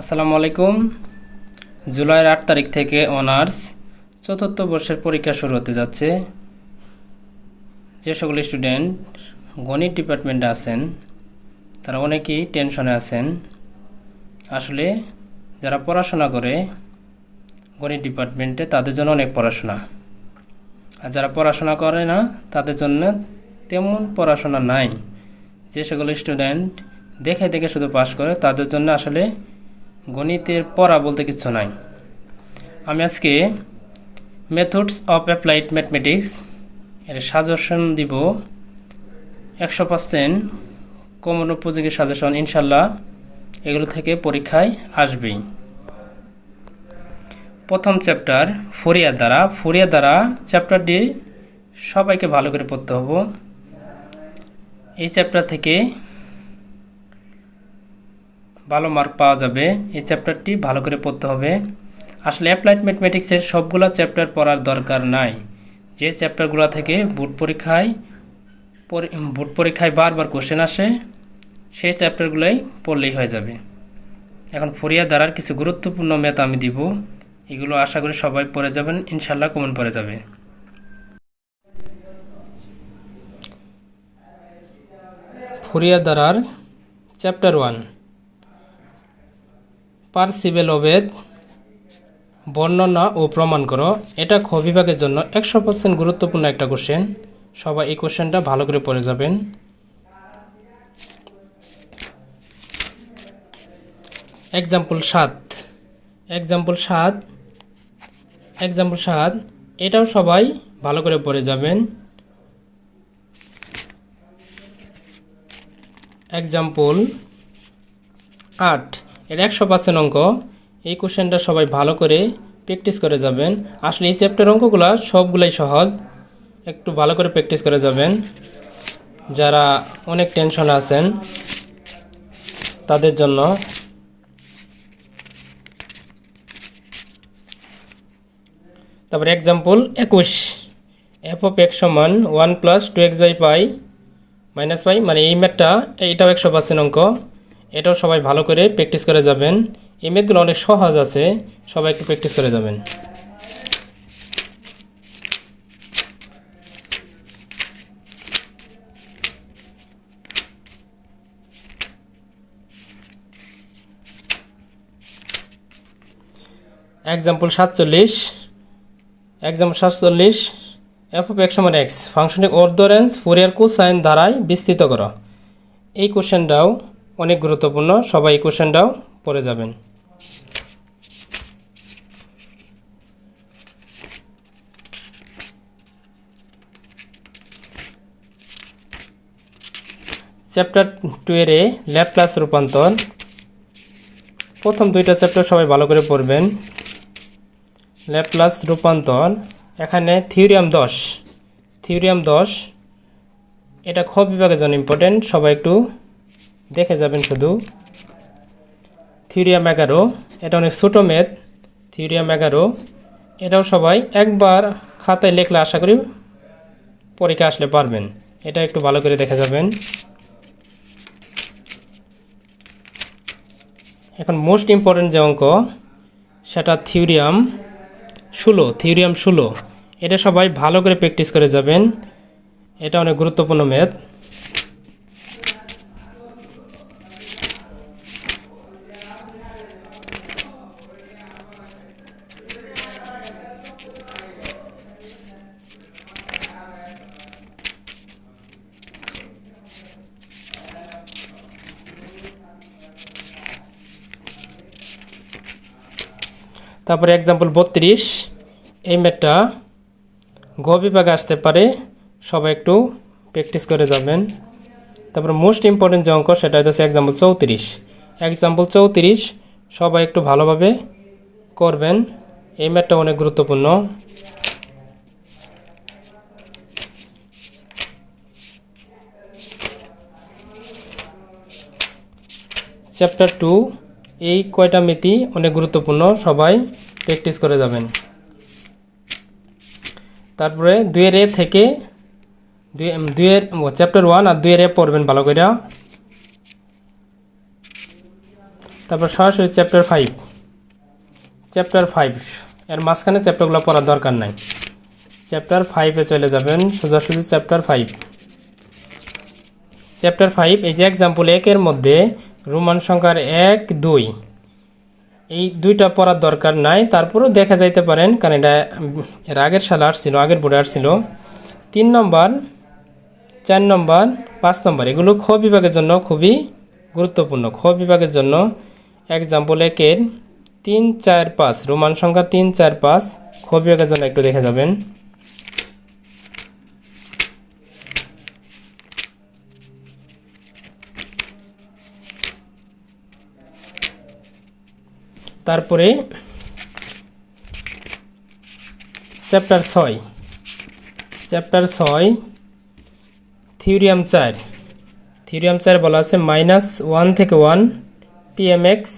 আসসালামু আলাইকুম। জুলাইয়ের আট তারিখ থেকে অনার্স চতুর্থ বর্ষের পরীক্ষা শুরু হতে যাচ্ছে। যে সকল স্টুডেন্ট গণিত ডিপার্টমেন্টে আছেন, তারা অনেকেই টেনশনে আছেন। আসলে যারা পড়াশোনা করে গণিত ডিপার্টমেন্টে, তাদের জন্য অনেক পড়াশোনা। আর যারা পড়াশোনা করে না, তাদের জন্য তেমন পড়াশোনা নাই। যে সকল স্টুডেন্ট দেখে দেখে শুধু পাস করে, তাদের জন্য আসলে গণিতের পড়া বলতে কিছু নাই। আমি আজকে মেথডস অফ অ্যাপ্লাইড ম্যাথমেটিক্স এর সাজেশন দিব। একশো পার্সেন্ট কমন উপযোগী সাজেশন ইনশাল্লাহ এগুলো থেকে পরীক্ষায় আসবেই। প্রথম চ্যাপ্টার ফরিয়ার দ্বারা। ফরিয়া দ্বারা চ্যাপ্টারটি সবাইকে ভালো করে পড়তে হবে। এই চ্যাপ্টার থেকে ভালো মার্ক পাওয়া যাবে। এই চ্যাপ্টারটি ভালো করে পড়তে হবে। আসলে অ্যাপ্লাইড ম্যাথমেটিক্সের সবগুলো চ্যাপ্টার পড়ার দরকার নাই। যে চ্যাপ্টারগুলো থেকে বোর্ড পরীক্ষায় পরি- বোর্ড পরীক্ষায় বারবার কোশ্চেন আসে, সেই চ্যাপ্টারগুলোই পড়লেই হয়ে যাবে। এখন ফরিয়া দ্বারার কিছু গুরুত্বপূর্ণ ম্যাথ আমি দিব। এগুলো আশা করি সবাই পড়ে যাবেন ইনশাল্লাহ কমন পড়ে যাবে। ফরিয়া দ্বারার চ্যাপ্টার ওয়ান পার্সিবেল অবেদ, বর্ণনা ও প্রমাণ করো। এটা খ বিভাগের জন্য একশো পার্সেন্ট গুরুত্বপূর্ণ একটা কোশ্চেন সবাই এই কোশ্চেনটা ভালো করে পড়ে যাবেন। এক্সাম্পল সাত। এক্সাম্পল সাত। এক্সাম্পল সাত। এটাও সবাই ভালো করে পড়ে যাবেন। এক্সাম্পল আট। এর একশো পার্সেন্ট অঙ্ক। এই কোশ্চেনটা সবাই ভালো করে প্র্যাকটিস করে যাবেন। আসলে এই চ্যাপ্টার অঙ্কগুলো সবগুলাই সহজ। একটু ভালো করে প্র্যাকটিস করে যাবেন। যারা অনেক টেনশন আছেন, তাদের জন্য তারপরে এক্সাম্পল একুশ। এফ অফ এক্স সমান one plus two X by pi minus pi মানে এই ম্যাথটা এইটাও একশো পার্সেন্ট অঙ্ক। এটাও সবাই ভালো করে প্র্যাকটিস করে যাবেন। এই ম্যাথগুলো অনেক সহজ আছে, সবাই একটু প্র্যাকটিস করে যাবেন। এক্সাম্পল সাতচল্লিশ। এক্সাম্পল সাতচল্লিশ। এফ অফ এক্স সমান এক্স ফাংশনের অর্ধরেঞ্জ ফোরিয়ার কোসাইন ধারায় বিস্তৃত করো। এই কোশ্চেনটাও অনেক গুরুত্বপূর্ণ। সবাই কোশ্চেনটাও পড়ে যাবেন। চ্যাপ্টার টু এর ল্যাপলাস রূপান্তর। প্রথম দুইটা চ্যাপ্টার সবাই ভালো করে পড়বেন। ল্যাপলাস রূপান্তর। এখানে থিওরিয়াম দশ। থিওরিয়াম দশ, এটা খ বিভাগের জন্য ইম্পর্টেন্ট সবাই একটু দেখে যাবেন শুধু। থিওরিয়াম এগারো এটা অনেক ছোটো মেদ থিওরিয়াম এগারো এটাও সবাই একবার খাতায় লেখলে আশা করি পরীক্ষা আসলে পারবেন। এটা একটু ভালো করে দেখে যাবেন। এখন মোস্ট ইম্পর্টেন্ট যে অঙ্ক, সেটা থিওরিয়াম ষোলো থিওরিয়াম ষোলো। এটা সবাই ভালো করে প্র্যাকটিস করে যাবেন। এটা অনেক গুরুত্বপূর্ণ ম্যাথ। তারপরে এক্সাম্পল বত্রিশ। এই ম্যাথটা গ বিভাগে আসতে পারে, সবাই একটু প্র্যাকটিস করে যাবেন। তারপরে মোস্ট ইম্পর্টেন্ট যে অঙ্ক, সেটা হচ্ছে এক্সাম্পল চৌত্রিশ। এক্সাম্পল চৌত্রিশ, সবাই একটু ভালোভাবে করবেন। এই ম্যাটটা অনেক গুরুত্বপূর্ণ। চ্যাপ্টার টু এই কয়টা মিতি অনেক গুরুত্বপূর্ণ, সবাই প্র্যাকটিস করে যাবেন। তারপরে দুইয়ের এ থেকে দুই দুইয়ের চ্যাপ্টার ওয়ান আর দুইয়ের এ পড়বেন ভালো করে তারপর সরাসরি চ্যাপ্টার ফাইভ চ্যাপ্টার ফাইভ এর মাঝখানে চ্যাপ্টারগুলো পড়ার দরকার নাই। চ্যাপ্টার ফাইভে চলে যাবেন, সোজাসুজি চ্যাপ্টার ফাইভ চ্যাপ্টার ফাইভ এই যে এক্সাম্পল একের মধ্যে রোমান সংখ্যার এক, দুই। এই দুইটা পড়ার দরকার নাই, তারপরেও দেখা যাইতে পারেন, কারণ এটা এর আগের সালে আসছিল, আগের বোর্ডে আসছিল। তিন নম্বর, চার নম্বর, পাঁচ নম্বর, এগুলো খ বিভাগের জন্য খুবই গুরুত্বপূর্ণ। খ বিভাগের জন্য এক্সাম্পল একের তিন, চার, পাঁচ, রোমান সংখ্যা তিন, চার, পাঁচ, খ বিভাগের জন্য একটু দেখে যাবেন। তারপরে চ্যাপ্টার ছয়। চ্যাপ্টার ছয়, থিওরিয়াম চার। থিওরিয়াম চার বলা আছে মাইনাস ওয়ান থেকে one, P M X,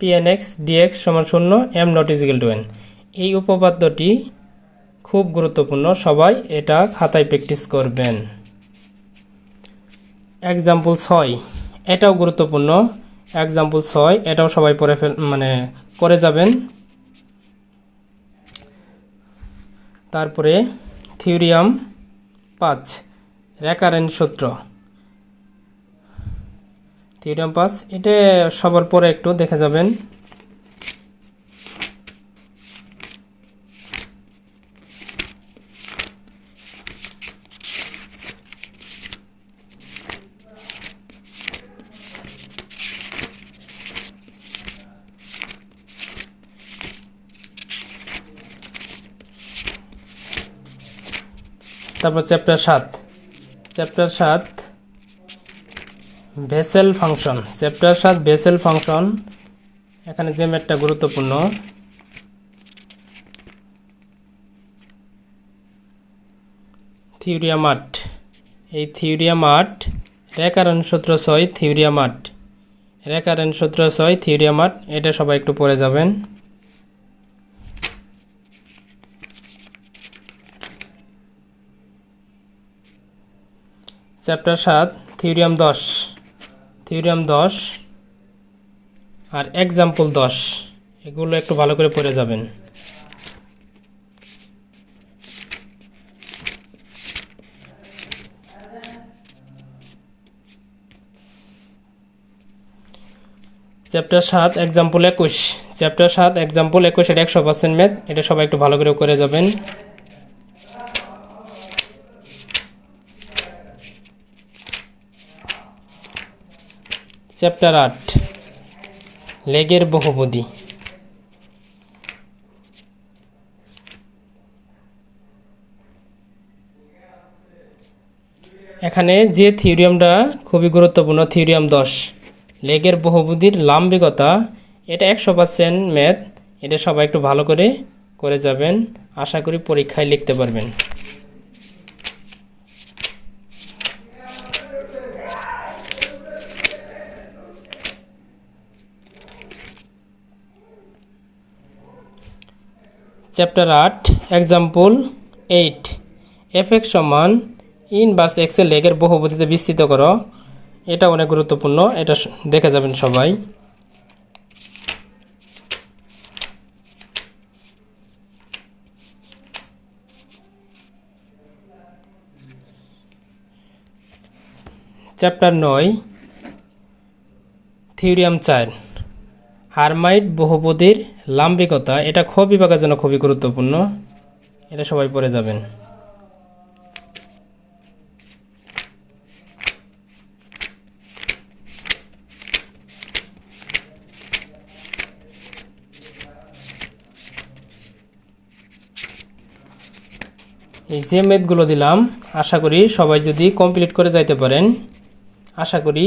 P N X D X সমান শূন্য, M not equal to N. এই উপপাদ্যটি খুব গুরুত্বপূর্ণ, সবাই এটা খাতায় প্র্যাকটিস করবেন। এক্সাম্পল ছয়, এটাও গুরুত্বপূর্ণ। এক্সাম্পল ছয়, এটাও সবাই পড়ে ফেল মানে করে যাবেন। তারপরে থিওরিয়াম পাঁচ, রেকারেন্ট সূত্র। থিওরিয়াম পাঁচ, এটা সবার পরে একটু দেখে যাবেন। তারপর চ্যাপ্টার সাত। চ্যাপ্টার সাত ভেসেল ফাংশন চ্যাপ্টার সাত ভেসেল ফাংশন এখানে যে ম্যাটটা গুরুত্বপূর্ণ। থিওরিয়াম আট এই থিওরিয়াম আট রেকারণ সূত্র ছয় থিওরিয়াম আট রেকারণ সূত্র ছয় থিওরিয়াম আট এটা সবাই একটু পড়ে যাবেন। চ্যাপ্টার সাত থিওরিয়াম দশ। থিওরিয়াম দশ আর এক্সাম্পল দশ। এগুলো একটু ভালো করে পড়ে যাবেন। চ্যাপ্টার সাত এক্সাম্পল একুশ। চ্যাপ্টার সাত এক্সাম্পল একুশ এটা একশো পার্সেন্ট ম্যাথ এটা সবাই একটু ভালো করে করে যাবেন। চ্যাপ্টার আট লেগের বহুপদী এখানে যে থিওরিয়ামটা খুবই গুরুত্বপূর্ণ, থিওরিয়াম দশ, লেগের বহুপদীর লাম্বিকতা, এটা একশো পার্সেন্ট ম্যাথ এটা সবাই একটু ভালো করে করে যাবেন। আশা করি পরীক্ষায় লিখতে পারবেন। চ্যাপ্টার আট এক্সাম্পল এইট এফ এক্স সমান ইনভার্স এক্সেল লেগের বহুপতিতে বিস্তৃত করো। এটা অনেক গুরুত্বপূর্ণ, এটা দেখে যাবেন সবাই। চ্যাপ্টার নয় থিওরিয়াম চার। হারমাইট বহুপদীর লাম্বিকতা এটা খ বিভাগের জন্য খুবই গুরুত্বপূর্ণ। এটা সবাই পড়ে যাবেন। এই যে মেদগুলো দিলাম, আশা করি সবাই যদি কমপ্লিট করে যাইতে পারেন, আশা করি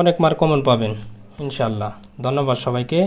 অনেক মার্ক কমন পাবেন। ইনশাল্লাহ ধন্যবাদ সবাইকে।